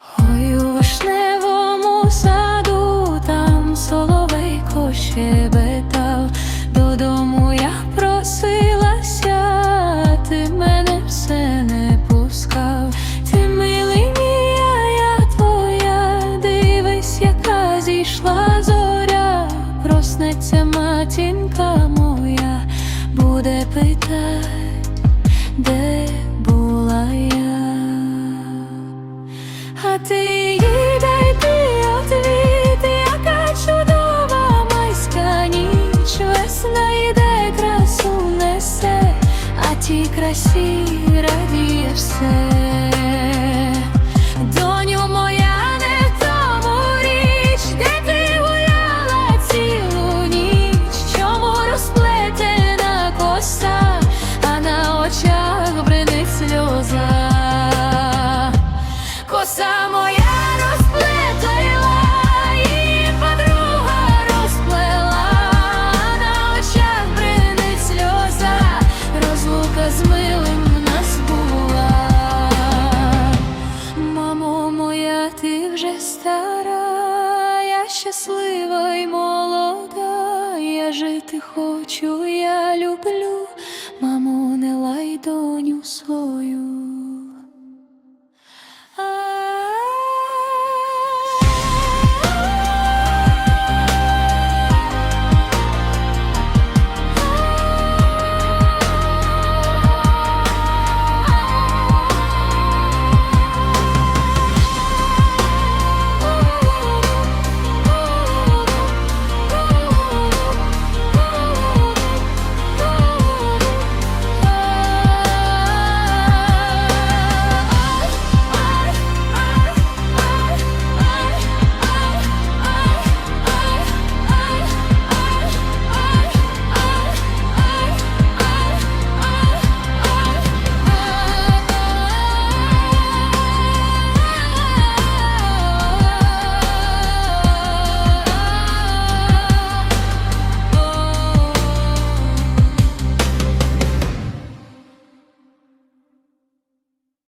Ой, саду там соловейко щебетав, додому я просилася, ти мене все не пускав, ти я твоя, дивись, яка зійшла зоря, проснеться матінка моя, буде питать, де. А тій красі радіє все. Доню моя, не тому річ, де ти гуляла цілу ніч, чому розплетена коса, а на очах бринить сльоза. Коса моя щаслива й молода, я жити хочу, я люблю, маму, не лай доню свою.